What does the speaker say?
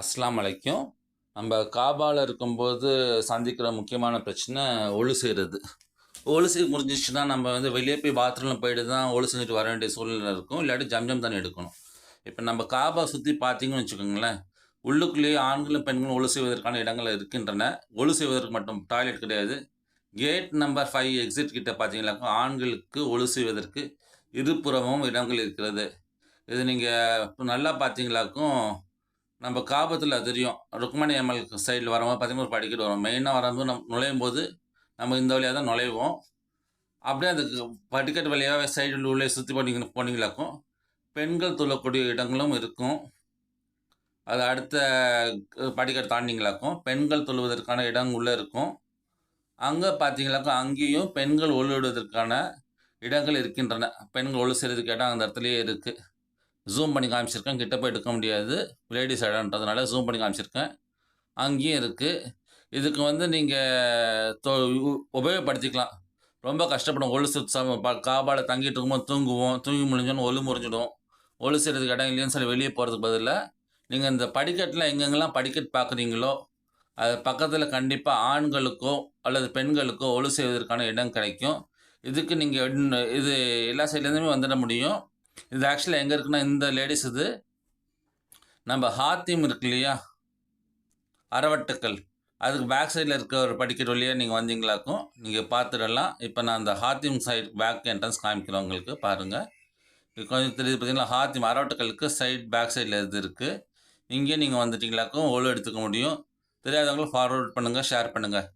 அஸ்லாம் அலைக்கும். நம்ம காபாவில் இருக்கும்போது சந்திக்கிற முக்கியமான பிரச்சனை ஒழு செய்கிறது ஒழு செய்ய முடிஞ்சிச்சுன்னா நம்ம வந்து வெளியே போய் பாத்ரூமில் போயிட்டு தான் ஒழு செஞ்சுட்டு வர வேண்டிய சூழ்நிலை இருக்கும். இல்லாட்டி ஜம்ஜம் தண்ணி எடுக்கணும். இப்போ நம்ம காபா சுற்றி பார்த்தீங்கன்னு வச்சுக்கோங்களேன். உள்ளுக்குள்ளேயே ஆண்களும் பெண்களும் ஒழு செய்வதற்கான இடங்கள் இருக்கின்றன. ஒழு செய்வதற்கு மட்டும் டாய்லெட் கிடையாது. கேட் நம்பர் ஃபைவ் எக்ஸிட் கிட்ட பார்த்தீங்கன்னாக்கா ஆண்களுக்கு ஒழு செய்வதற்கு இருபுறமும் இடங்கள் இருக்கிறது. இது நீங்கள் நல்லா பார்த்தீங்களாக்கும் நம்ம காபத்தில் தெரியும். ருக்மணி அம்மல் சைடில் வரும்போது பார்த்தீங்கன்னா ஒரு படிக்கட்டு வரும். மெயினாக வரும்போது நம்ம நுழையும் போது நம்ம இந்த வழியாக தான் நுழைவோம். அப்படியே அந்த படிக்கட்டு வழியாக சைடில் உள்ளே சுற்றி போனீங்க போனீங்களாக்கும் பெண்கள் துள்ளக்கூடிய இடங்களும் இருக்கும். அது அடுத்த படிக்கட்டு தாண்டிங்களாக்கும் பெண்கள் தொழுவதற்கான இடம் உள்ளே இருக்கும். அங்கே பார்த்தீங்களாக்கா அங்கேயும் பெண்கள் ஒழுடுவதற்கான இடங்கள் இருக்கின்றன. பெண்கள் ஒழு செய்கிறதுக்கு இடம் அந்த இடத்துலையே இருக்குது ஜூம் பண்ணி காமிச்சிருக்கேன். கிட்ட போய் எடுக்க முடியாது. லேடிஸ் இடன்றதுனால ஜூம் பண்ணி காமிச்சிருக்கேன். அங்கேயும் இருக்குது இதுக்கு வந்து நீங்கள் உபயோகப்படுத்திக்கலாம். ரொம்ப கஷ்டப்படும். ஒழுசு காபாட தங்கிட்டு இருக்கும்போது தூங்குவோம். தூங்கி முடிஞ்சோன்னு ஒழு முறிஞ்சிடும். ஒழு செய்கிறதுக்கு இடம் இல்லைன்னு சொல்லி வெளியே போகிறதுக்கு பதிலாக நீங்கள் இந்த படிக்கட்டில் எங்கெங்கெல்லாம் படிக்கட் பார்க்குறீங்களோ அது பக்கத்தில் கண்டிப்பாக ஆண்களுக்கோ அல்லது பெண்களுக்கோ ஒழு செய்வதற்கான இடம் கிடைக்கும். இதுக்கு நீங்கள் இது எல்லா சைட்லேருந்துமே வந்துட முடியும். இது ஆக்சுவலாக எங்கே இருக்குன்னா இந்த லேடிஸ் இது. நம்ம ஹாத்திம் இருக்கு இல்லையா? அறவட்டுக்கள். அதுக்கு பேக் சைடில் இருக்க ஒரு படிக்கட்டு வழியாக நீங்கள் வந்தீங்களாக்கும் நீங்கள் பார்த்துடலாம். இப்போ நான் அந்த ஹாத்திம் சைடு பேக் என்ட்ரன்ஸ் காமிக்கிறேன் உங்களுக்கு பாருங்கள் இது கொஞ்சம் தெரியுது பார்த்தீங்களா? ஹாத்திம் அரவட்டுக்கலுக்கு சைட் பேக் சைடில் இது இருக்குது இங்கேயே நீங்கள் வந்துட்டீங்களாக்கும் ஓலோ எடுத்துக்க முடியும். தெரியாதவங்களும் ஃபார்வர்ட் பண்ணுங்கள் ஷேர் பண்ணுங்கள்